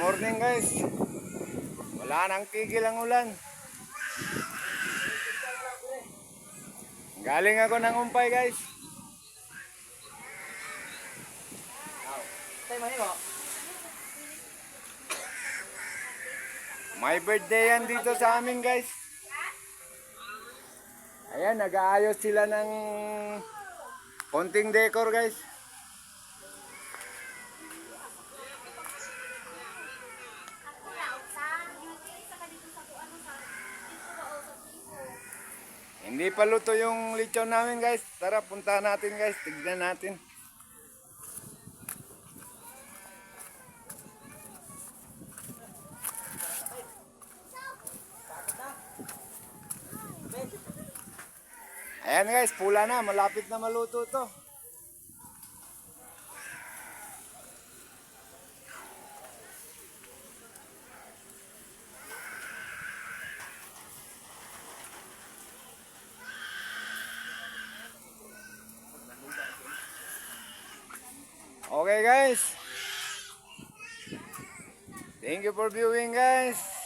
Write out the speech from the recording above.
morning guys. Wala nang tigil ang ulan. Galing ako ng umpay guys. May birthday yan dito sa amin guys. Ayan, nag-aayos sila ng konting decor guys. Hindi pa luto yung lechon namin guys. Tara, punta natin guys. Tignan natin. Ayan guys, pula na. Malapit na maluto to. Okay guys. Thank you for viewing guys.